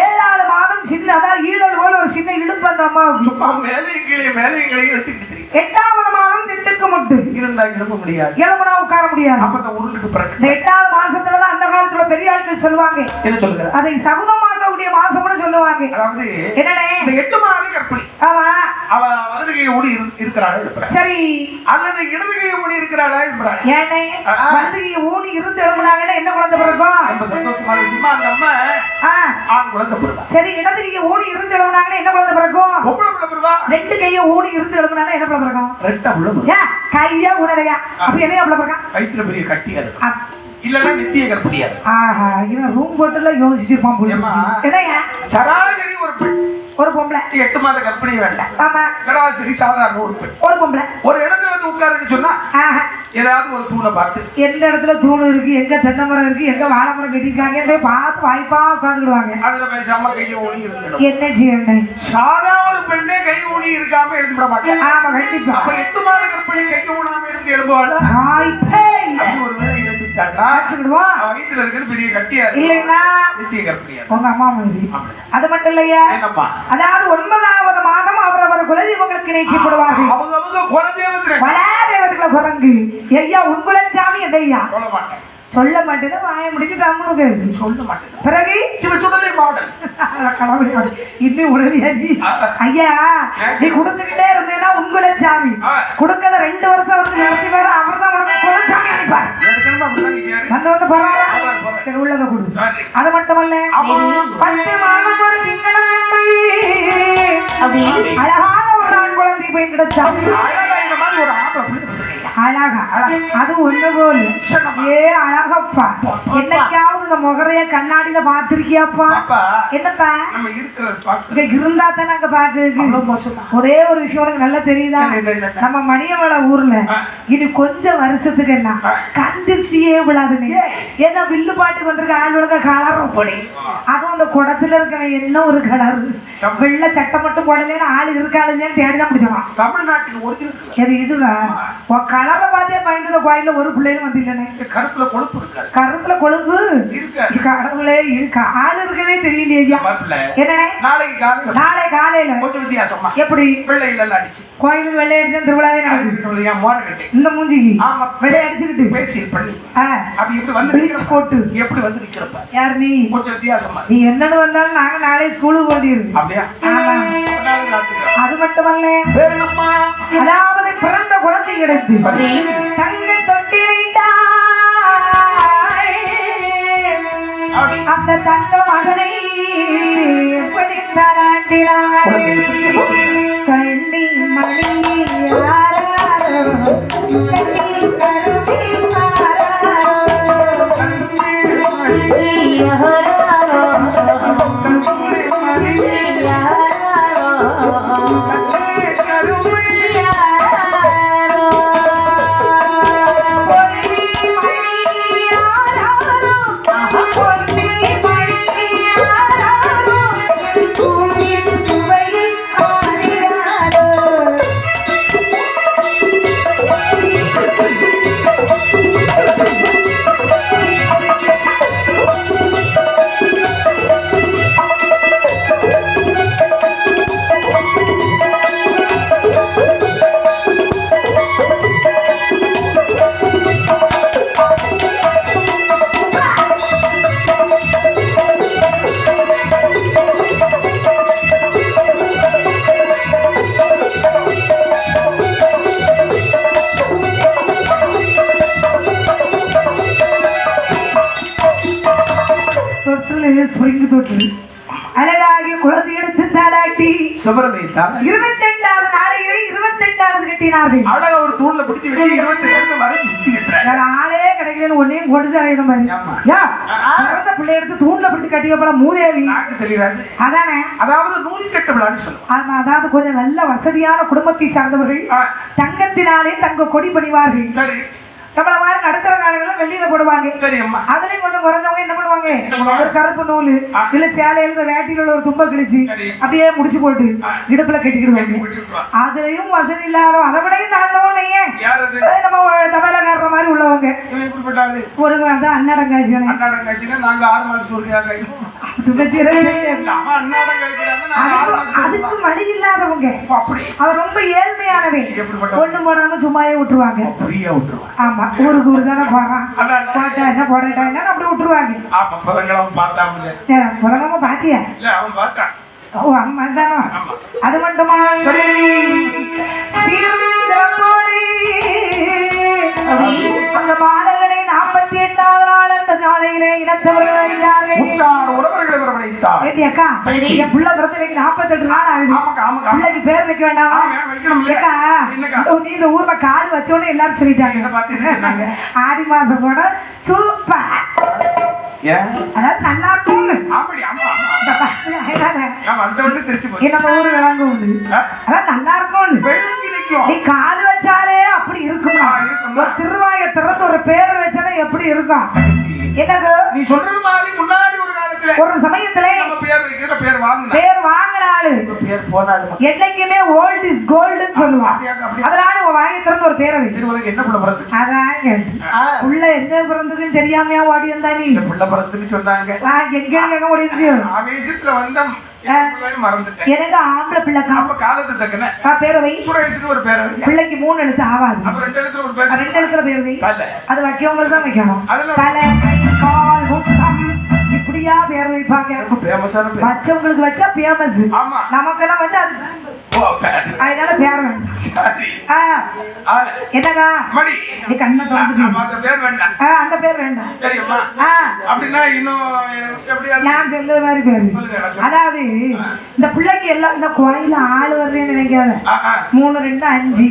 ஏழாவது மாதம் சின்ன அதாவது ஈழல் போல ஒரு சின்ன இழுப்பு அந்த அம்மாவுக்கு சும்மா மேலே கீழே மேலே கீழே எட்டாவது மாதம் திட்டுக்கு முட்டு. இருந்தா எழுப்ப முடியாது. இளமனா உட்கார முடியாது. அப்ப இந்த உருண்டுட்டு பிறகு. எட்டாவது மாசத்துலதான் அந்த காலத்துல பெரிய ஆட்கள் சொல்லுவாங்க. என்ன சொல்லுங்க அதை சகுனமாக்கக்கூடிய மாசம்னு சொல்லுவாங்க. அதாவது என்னடே இந்த எட்டு மாதம் கற்பிணி ஆமா. அவ வலது கையை ஓடி இருக்கிறாள் சரி. அல்லது இடது கையை ஓடி இருக்கிறாளா எழுப்புறாள் ஏனே ஊனி இருந்து எழுப்புனாங்கன்னா என்ன குழந்தை பிறக்கும்? ரொம்ப சந்தோஷமா இருக்குமா அந்த அம்மா ஆண் குழந்தை சரி இடதுகையை ஊனி இருந்து எழுப்புனாங்கன்னா என்ன குழந்தை பிறக்கும்? பொம்பளை பிள்ளை பிறவா? ரெண்டு கையை ஊனி இருந்து எழுப்புனாங்கன்னா என்ன குழந்தை பிறக்கும்? ரெட்டா பிள்ளை ஏன் கையா உணரையா அப்ப என்ன பிள்ளை பிறக்கும்? வயிற்றுல பெரிய கட்டியா இருக்கும். இல்லன்னா நித்திய கர்ப்பிணியா இருக்கும். ஆஹா இவன் ரூம் போட்டுல யோசிச்சிருப்பான்? என்னய்யா? சராசரி ஒரு பெண் ஒரு பொம்பளை. எட்டு மாத கர்ப்பிணி வேண்டாம் ஆமா சராசரி சாதாரண ஒரு பெண் ஒரு பொம்பளை. ஒரு இடத்துல வந்து உட்காருன்னு சொன்னா ஏதாவது ஒரு தூணை பார்த்து. எந்த இடத்துல தூண் இருக்கு எங்க தென்னை மரம் இருக்கு எங்க வாழை மரம் கட்டிருக்காங்க போய் பார்த்து வாய்ப்பா உட்காந்துக்கிடுவாங்க அதுல பேசாம கையை ஊனி இருந்துடும். என்ன செய்யணும் சாதா ஒரு பெண்ணே கை ஊனி இருக்காம எழுதி விட மாட்டேன். ஆமா கண்டிப்பா. அப்ப எட்டு மாத கர்ப்பிணி கை ஊனாம இருந்து எழுப்புவாள் வாய்ப்பே இல்ல. ஒரு வேலை எழுப்பிட்டாங்கன்னா வச்சுக்கிடுவோம் அவ வயித்துல இருக்கிறது பெரிய கட்டியா இருக்கும் இல்லைன்னா நித்திய கர்ப்பிணியா இருக்கும். உங்க அம்மா மாதிரி அப்படி. அது மட்டும் இல்லையா? அதாவது ஒன்பதாவது மாதம் அவரவர் குலதெய்வங்களுக்கு நினைச்சப்படுவார்கள் அவங்க அவங்க குலதெய்வத்துல. வளாதேவத்துக்குள்ள குரங்கு. ஐயா உன்குலச்சாமி எதையா? சொல்ல மாட்டேன் சொல்ல மாட்டேன்னு வாய கம்முனு சொல்ல மாட்டேன். பிறகு? சிவ சுடலை மாடல் கடவுளே, இன்னும் உடலியா நீ. ஐயா நீ கொடுத்துக்கிட்டே இருந்தேன்னா உன்குலச்சாமி ஆ. கொடுக்கறத ரெண்டு வருஷம் வந்து நடத்தி வர அவர் தான் உனக்கு குலச்சாமி அனுப்பார் நிக்காரு. வந்து பரவாயில்ல. சரி உள்ளதை கொடு சரி. அது மட்டுமல்ல ஆமா. பத்து மாதம் ஒரு திங்களும் எம்மை அப்படி அழகான ஒரு ஆண் குழந்தை போய் கிடைச்சான் அழகா இந்த மாதிரி ஒரு ஆம்பளை பிள்ளை பெற்றிருக்கீங்க. அழகா அது ஒண்ணு போல ஏ அழகப்பா என்னைக்காவது இந்த முகரைய கண்ணாடியில பாத்திருக்கியாப்பா என்னப்பா? நம்ம இருக்கிறத இருந்தா தானே அங்க மோசமா. ஒரே ஒரு விஷயம் உனக்கு நல்லா தெரியுதா? நம்ம மணியமலை ஊர்ல. இனி கொஞ்சம் வருஷத்துக்கு என்ன. கந்திசியே விழாதுன்னு. ஏதோ வில்லு பாட்டுக்கு வந்திருக்க ஆளுங்க கலர் அப்படி அதுவும் அந்த குடத்துல இருக்கவன் என்ன ஒரு கலர் வெள்ளை சட்டை மட்டும் போடலன்னு ஆள் இருக்காளுங்கன்னு தேடிதான் பிடிச்சான் தமிழ்நாட்டுக்கு ஒரிஜினல் எது இதுவா? உன் கலரை பார்த்தே பயந்து கோயில்ல ஒரு பிள்ளைகளும் வந்து இல்லைனே கருப்புல கொழுப்பு கருப்புல கொழுப்பு? கடவுளே இருக்கு? ஆள் இருக்கதே தெரியலையா என்னனே நாளைக்கு காலையில நாளை காலையில. கொஞ்சம் வித்தியாசமா. எப்படி? பிள்ளைகள் எல்லாம் அடிச்சு. கோயிலுக்கு வெள்ளை அடிச்சா திருவிழாவே நடக்குது. இந்த மூஞ்சிக்கு ஆமா. வெள்ளை அடிச்சுக்கிட்டு. பேசி பண்ணி. அப்படி எப்படி வந்து நிக்கிறப்ப? போட்டு. எப்படி வந்து நிக்கிறப்ப? யார் நீ? கொஞ்சம் வித்தியாசமா. நீ என்னன்னு வந்தாலும் நாங்க நாளை ஸ்கூலுக்கு போட்டிருக்கு அப்படியா. அது மட்டுமல்ல? அதாவது பிறந்த குழந்தை கிடைத்து. அந்த தங்க மகனை எப்படி தலாண்டினாய் குழந்தை எப்படி போகுது? கண்ணி மணி யாராரோ தொட்டில் ஸ்ப்ரிங் தொட்டில் அழகாகி குழந்தை எடுத்து தாலாட்டி சுப்பிரமணியத்தா, இருபத்தெட்டாவது நாளையே இருபத்தெட்டாவது கட்டினார்கள். அழகா ஒரு தூண்ல பிடிச்சு வச்சு இருபத்தி ரெண்டு வரைக்கும் சுத்தி கட்டுறேன் வேற ஆளே கிடைக்கலன்னு ஒன்னையும் கொண்டு ஆயுத மாதிரி. யா, பிறந்த பிள்ளை எடுத்து தூண்ல பிடிச்சு கட்டிய போல மூதேவி. அதானே? அதாவது நூல் கட்டு விழான்னு சொல்லுவோம். ஆமா அதாவது கொஞ்சம் நல்ல வசதியான குடும்பத்தை சார்ந்தவர்கள் தங்கத்தினாலே தங்க கொடி பணிவார்கள். நம்மள மாதிரி நடுத்தர எல்லாம் வெளியில போடுவாங்க. அதுலயும் கொஞ்சம் குறைஞ்சவங்க என்ன பண்ணுவாங்க? ஒரு கருப்பு நூல். இல்ல சேலையில இந்த வேட்டியில உள்ள ஒரு தும்ப கிழிச்சு. அப்படியே முடிச்சு போட்டு. இடுப்புல கட்டிக்கிடுவாங்க. அதுலயும் வசதி இல்லாத அதை விடையும் தாழ்ந்தவங்க நம்ம தபாலக்காரற மாதிரி உள்ளவங்க. ஒரு மாசத்துக்கு அதுக்கு. வழி. இல்லாதவங்க. அவர் ரொம்ப எப்படிப்பட்ட ஒண்ணு போடாம சும்மாவே விட்டுருவாங்க. ஆமா ஊருக்கு ஊர் தானே போறான். அதான் போட்டா என்ன போடட்டா என்ன அப்படி விட்டுருவாங்க. ஆமா பதங்களும் பார்த்தாமல புதங்கம்மா பாத்தியா? இல்ல அவன் பார்த்தான் ஓ அம்மா தானோ? அது மட்டுமா? சரி. சீர்திறப்போடி அக்கா என் புள்ள பிறந்தனைக்கு நாற்பத்தெட்டு நாள் ஆகுது. பிள்ளைக்கு பேர் வைக்க வேண்டாமா? நீ இந்த ஊர்ல கால் வச்சோன்னு எல்லாரும் சொல்லிட்டாங்க. ஆடி மாசம் கூட சூப்பர். அதாவது நல்லா நம்ம ஊரு விளங்க உண்டு அதான் நிற்கும். நீ கால் வச்சாலே அப்படி. ஒரு திருவாய திறந்து ஒரு பேர் வச்சனா எப்படி இருக்கும்? எனக்கு நீ சொல்றது மாதிரி முன்னாடி ஒரு சமயத்துல நம்ம பேர் வைக்கிற பேர் வாங்கின. பேர் பேர் என்னைக்குமே ஓல்ட் இஸ் கோல்டுன்னு சொல்லுவான்? அதனால உன் வாங்கி திறந்து ஒரு பேரை வை. சரி உனக்கு என்ன பிள்ளை பிறந்துச்சு அதான். உள்ள எங்க பிறந்ததுன்னு தெரியாமையா ஓடி வந்தா நீ? பிள்ளை பிறந்துன்னு சொன்னாங்க. எங்க எங்க இருந்துச்சு ஆவேசத்துல வந்தம். என்ன எனக்கு ஆம்பளை பிள்ளைக்கா? அப்ப காலத்து தக்கன. பேரை வை. சுரேஷ்னு ஒரு பேரை பிள்ளைக்கு மூணு எழுத்து ஆகாது. அப்ப ரெண்டு இடத்துல ஒரு பேர் ரெண்டு எழுத்துல பேர் வை. அது வைக்கவங்களுக்கு தான் வைக்கணும். தலை கை, கால் பேர் வைப்பாங்க. வச்சவங்களுக்கு வச்சா ஃபேமஸ் ஆமா. நமக்கெல்லாம் வந்து அது அதனால பேர் வேண்டாம். என்னக்கா? நீ கண்ணை அந்த பேர் வேண்டாம். அந்த பேர் வேண்டாம். சரி அம்மா ஆ, அப்படின்னா இன்னும்? நான் மாதிரி பேரு. அதாவது இந்த பிள்ளைக்கு எல்லாம் இந்த கோயில ஆள் வர்றேன்னு நினைக்காத. மூணு ரெண்டு அஞ்சு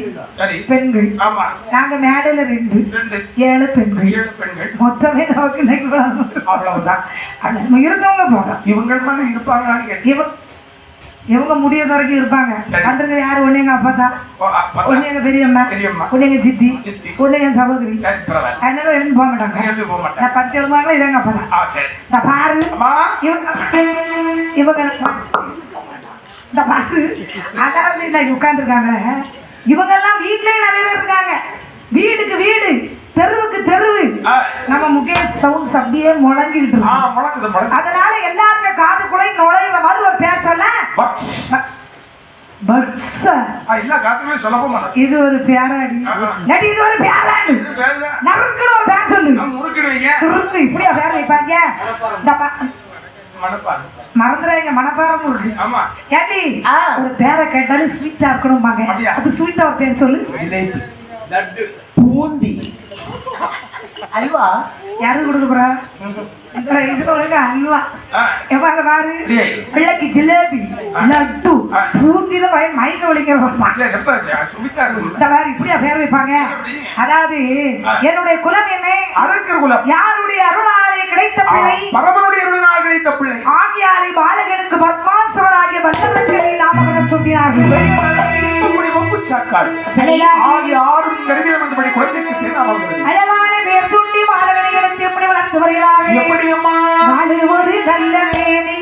பெண்கள். ஆமா. நாங்க மேடையில ரெண்டு. ஏழு பெண்கள். ஏழு பெண்கள். மொத்தமே நமக்கு இருக்கவங்க போறோம் இவங்கள் மாதிரி இருப்பாங்களான்னு கேட்டேன். இவ இவங்க முடியாத வரைக்கும் இருப்பாங்க. சரி. வந்திருக்க யாரு? ஒண்ணு எங்க அப்பா தான். ஒண்ணு எங்க பெரியம்மா. ஒண்ணு எங்க சித்தி. ஒண்ணு என் சகோதரி. அதனால ரெண்டு போக மாட்டாங்க. நான் பட்டு எழுதுவாங்க இது எங்க அப்பா தான் பாரு. இவங்க இந்த பாரு. அதாவது இன்னைக்கு உட்காந்துருக்காங்களே இவங்க எல்லாம் வீட்லயே நிறைய பேர் இருக்காங்க. வீடுக்கு வீடு. தெருவுக்கு தெருவு. நம்ம முகேஷ் சவுண்ட்ஸ் அப்படியே முழங்கிட்டு ஆ இருக்கு அதனால எல்லாருமே காதுக்குள்ளே நுழையிற மாதிரி ஒரு பேர் சொல்ல. பட்ஸ். பட்ஸ் ஆ, இல்ல காத்துமே சொல்லவும் மாட்டேன். இது ஒரு பேராடி. நடி இது ஒரு பேராடி. நறுக்குன்னு ஒரு பேர் சொல்லு. துருக்கு இப்படியா பேர் வைப்பாங்க? இந்த பா- மனப்பாரு மறந்துடாதீங்க மனப்பாரம் இருக்கு ஆமா. ஏண்டி? ஒரு பேரை கேட்டாலும் ஸ்வீட்டா இருக்கணும்பாங்க? அப்ப ஸ்வீட்டா ஒரு பேர் சொல்லு. பூந்தி. அல்வா? யாரு கொடுக்க போறா? அல்வா. அங்க பாரு. பிள்ளைக்கு ஜிலேபி லட்டு. பூந்தில பய மயக்க இந்த மாதிரி இப்படியா பேர் வைப்பாங்க? அதாவது என்னுடைய குலம் என்ன? யாருடைய அருளாலே கிடைத்த பிள்ளை? பரமனுடைய நாள் கிடைத்த பிள்ளை. ஆகியாரை பாலகனுக்கு பத்மாசுரனாகிய பல்லவர்களை நாமகரம் சொன்னார்கள் இப்படி வம்பு சாக்காள் ஆகிய ஆறும் நெருங்கின வந்தபடி குழந்தைக்கு அவர்கள் அழகான பேர் சுட்டி பாலகனை எடுத்து எப்படி வளர்த்து வருகிறார்கள்? ஒரு நல்ல மேனி